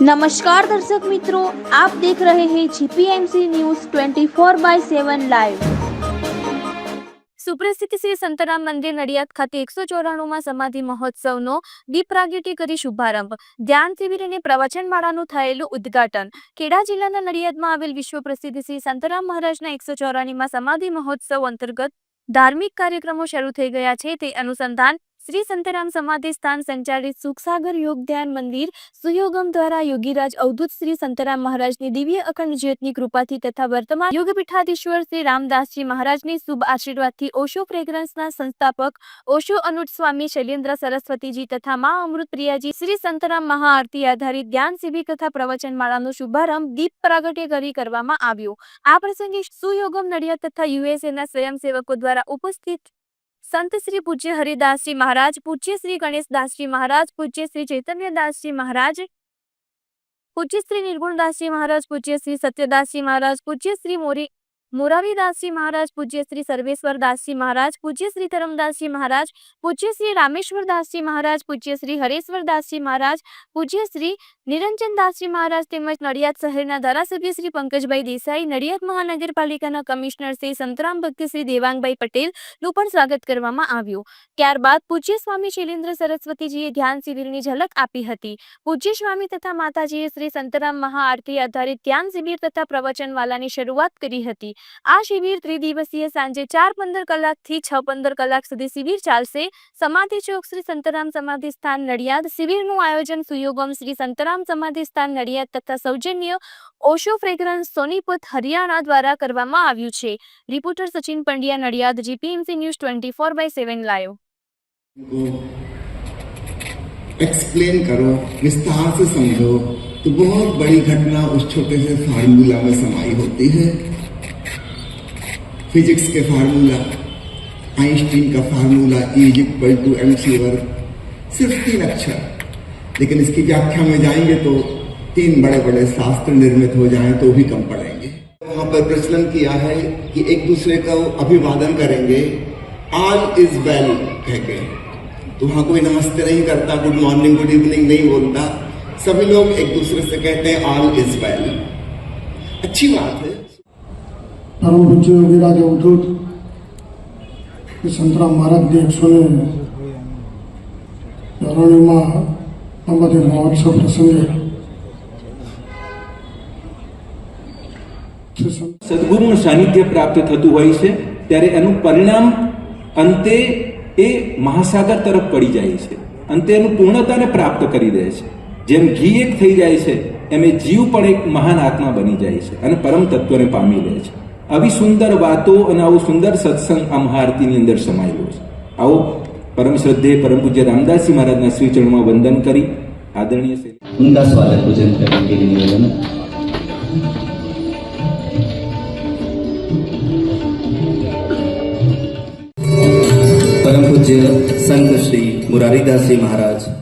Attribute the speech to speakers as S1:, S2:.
S1: નમસ્કાર દર્શક મિત્રો આપ દેખ રહે હે જીપીએમસી ન્યૂઝ 24 બાય 7 લાઈવ સુપ્રસિદ્ધ શ્રી સંતરામ મંદિર નડિયાદ ખાતે એકસો ચોરાણુંમાં સમાધિ મહોત્સવનો દીપ પ્રાગટ્ય કરી શુભારંભ. ધ્યાન શિબિર અને પ્રવચન માળાનું થયેલું ઉદ્ઘાટન. ખેડા જિલ્લાના નડિયાદમાં આવેલ વિશ્વ પ્રસિદ્ધ શ્રી સંતરામ મહારાજના એકસો ચોરાણીમાં સમાધિ મહોત્સવ અંતર્ગત ધાર્મિક કાર્યક્રમો શરૂ થઈ ગયા છે. તે અનુસંધાન શ્રી સંતરામ સમાધિ સ્થાન સંચાલિત સુખસાગર યોગ ધ્યાન મંદિર સુયોગમ દ્વારા યોગીરાજ અવધૂત શ્રી સંતરામ મહારાજની દિવ્ય અખંડ જ્યોતની કૃપાથી તથા વર્તમાન યોગપીઠાધીશ્વર શ્રી રામદાસજી મહારાજની શુભ આશીર્વાદથી ઓશો ફ્રેગ્રન્સના સંસ્થાપક ઓશો અનુટ સ્વામી, શૈલેન્દ્ર સરસ્વતીજી તથા મા અમૃત પ્રિયાજી શ્રી સંતરામ મહાઆરતી આધારિત ધ્યાન શિબિર તથા પ્રવચનમાળાનો શુભારંભ દીપ પ્રાગટ્ય કરી કરવામાં આવ્યો. આ પ્રસંગે સુયોગમ નડિયાદ તથા યુએસએના સ્વયંસેવકો દ્વારા ઉપસ્થિત સંત શ્રી પૂજ્ય હરિદાસજી મહારાજ, પૂજ્ય શ્રી ગણેશદાસજી મહારાજ, પૂજ્ય શ્રી ચૈતન્યદાસજી મહારાજ, પૂજ્ય શ્રી નિર્ગુણદાસજી મહારાજ, પૂજ્ય શ્રી સત્યદાસજી મહારાજ, પૂજ્ય શ્રી મોરી મોરારીદાસજી મહારાજ પૂજ્ય શ્રી સર્વેશ્વરદાસજી મહારાજ, પૂજ્ય શ્રી ધરમદાસજી મહારાજ, પૂજ્ય શ્રી રામેશ્વરદાસજી મહારાજ, પૂજ્ય શ્રી હરેશ્વરદાસજી મહારાજ, પૂજ્ય શ્રી નિરંજનદાસજી મહારાજ તેમજ નડિયાદ શહેરના ધારાસભ્ય શ્રી પંકજભાઈ દેસાઈ, નડિયાદ મહાનગરપાલિકાના કમિશનર શ્રી સંતરામ ભક્ત શ્રી દેવાંગભાઈ પટેલનું પણ સ્વાગત કરવામાં આવ્યું. ત્યારબાદ પૂજ્ય સ્વામી શૈલેન્દ્ર સરસ્વતીજીએ ધ્યાન શિબિરની ઝલક આપી હતી. પૂજ્ય સ્વામી તથા માતાજીએ શ્રી સંતરામ મહાઆરતી આધારિત ધ્યાન શિબિર તથા પ્રવચનવાલાની શરૂઆત કરી હતી. આ શિબિર ત્રિદિવસીય સાંજે ચાર પંદર કલાકથી છ પંદર કલાક સુધી શિબિર ચાલશે સમાધિ ચોક શ્રી સંતરામ સમાધિ સ્થાન નડિયાદ શિબિરનું આયોજન સુયોગમ શ્રી સંતરામ સમાધિ સ્થાન નડિયાદ તથા સૌજન્ય ઓશો ફ્રેગ્રન્સ સોનીપત હરિયાણા દ્વારા કરવામાં આવ્યું છે reporter Sachin Pandya Nadiad GPMC news twenty four by seven live
S2: को एक्सप्लेन करो विस्तार से समझो तो बहुत बड़ी घटना उस छोटे से फार्मूला में समाई होती है फिजिक्स के फार्मूला आइंस्टीन का formula E equal to M C वर्ग सिर्फ़ तीन अक्षर। लेकिन इसकी व्याख्या में जाएँगे तो तीन बड़े बड़े शास्त्र निर्मित हो जाए तो भी कम पड़ेंगे वहाँ पर प्रचलन किया है कि एक दूसरे का अभिवादन करेंगे। ऑल इज़ वेल कह के तो वहाँ कोई नमस्ते नहीं करता गुड मॉर्निंग गुड इवनिंग नहीं बोलता। सभी लोग एक दूसरे से कहते हैं ऑल इज़ वेल अच्छी बात है।
S3: પરમ પૂજ્ય યોગીરાજ અવધૂત સંતરામ મહારાજની એકસો ને ધોરણીમાં અંબાજી મહોત્સવ પ્રસંગે
S4: સદગુરુનું સાનિધ્ય પ્રાપ્ત થતું હોય છે, ત્યારે એનું પરિણામ અંતે એ મહાસાગર તરફ પડી જાય છે. અંતે એનું પૂર્ણતાને પ્રાપ્ત કરી દે છે. જેમ ઘી એક થઈ જાય છે, એમ એ જીવ પણ એક મહાન આત્મા બની જાય છે અને પરમ તત્વને પામી લે છે. આવી સુંદર વાતો અને આવો સુંદર સત્સંગ આ મહાઆરતીની અંદર સમાયેલો છે. આવો પરમ શ્રદ્ધે, પરમ પૂજ્ય રામદાસજી મહારાજના શ્રી ચરણમાં વંદન કરી, આદરણીય શ્રી
S5: ઊંડા સ્વાગત પૂજન કરી નિવેદન. પરમ પૂજ્ય સંત શ્રી મુરારીદાસજી મહારાજ